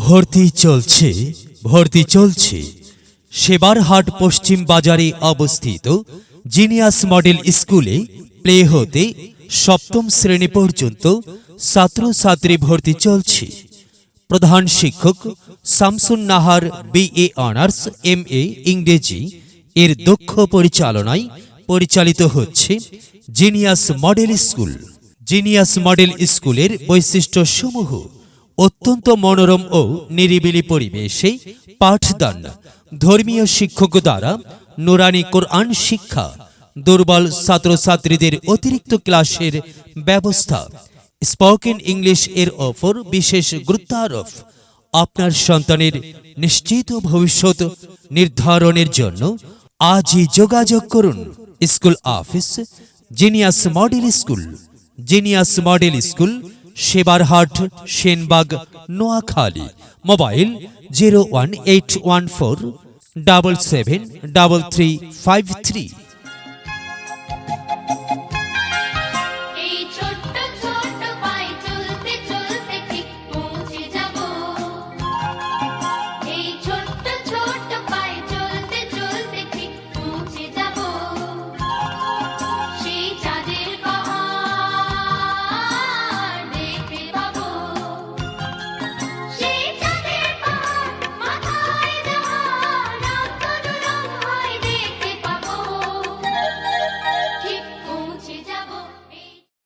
ভর্তি চলছে ভর্তি চলছে। সেবারহাট পশ্চিম বাজারে অবস্থিত জিনিয়াস মডেল স্কুলে প্লে হতে সপ্তম শ্রেণি পর্যন্ত ছাত্রছাত্রী ভর্তি চলছে। প্রধান শিক্ষক Shamsun Nahar BA honours, M A ইংরেজি। এর দক্ষ পরিচালনায় পরিচালিত হচ্ছে genius model school. Genius model স্কুলের বৈশিষ্ট্য সমূহ অত্যন্ত মনোরম ও নিরিবিলি পরিবেশে পাঠদান ধর্মীয় শিক্ষক দ্বারা নুরানি কোরআন শিক্ষা, দুর্বল ছাত্রছাত্রীদের অতিরিক্ত ক্লাসের ব্যবস্থা স্পোকেন ইংলিশ এর ওপর বিশেষ গুরুত্ব আরোপ আপনার সন্তানের নিশ্চিত ভবিষ্যৎ নির্ধারণের জন্য আজই যোগাযোগ করুন school office, genius model school, genius model school Sebarhat, Senbag, Noakhali. Mobile zero one eight one four, double seven, double three, five three.